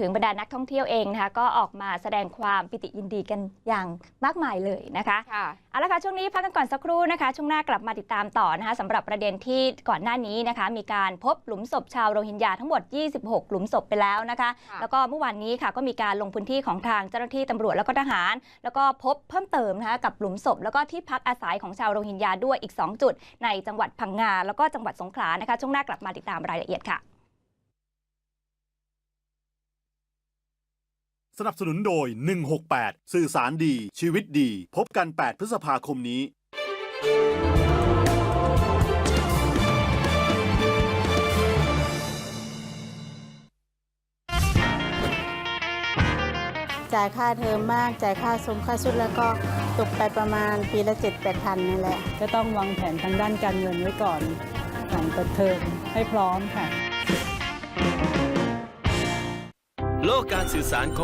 ถึงบรรดานักท่องเที่ยวเองนะคะก็ออกมาแสดงความปิติยินดีกันอย่างมากมายเลยนะคะค่ะเอาละค่ะช่วงนี้พักกันก่อนสักครู่นะคะช่วงหน้ากลับมาติดตามต่อนะคะสำหรับประเด็นที่ก่อนหน้านี้นะคะ มีการพบหลุมศพชาวโรฮิงญาทั้งหมด 26 หลุมศพไปแล้วนะคะ ค่ะ แล้วก็เมื่อวานนี้ค่ะก็มีการลงพื้นที่ของทางเจ้าหน้าที่ตำรวจแล้วก็ทหาร แล้วก็พบเพิ่มเติมนะคะกับหลุมศพ แล้วก็ที่พักอาศัยของชาวโรฮิงญาด้วยอีก 2 จุด ในจังหวัดพังงาแล้วก็จังหวัดสงขลานะคะช่วงหน้ากลับมาติดตามรายละเอียดค่ะ สนับสนุนโดย 168 สื่อสารดี ชีวิตดี พบกัน 8 พฤษภาคมนี้ จ่ายค่าเทอมบ้างจ่ายค่าสมค่าชุดแล้วก็ตกไปประมาณปีละเจ็ดแปดพันนี่แหละ ก็ต้องวางแผนทางด้านการเงินไว้ก่อน หลังเปิดเทอมให้พร้อมค่ะ โลกการสื่อสารของ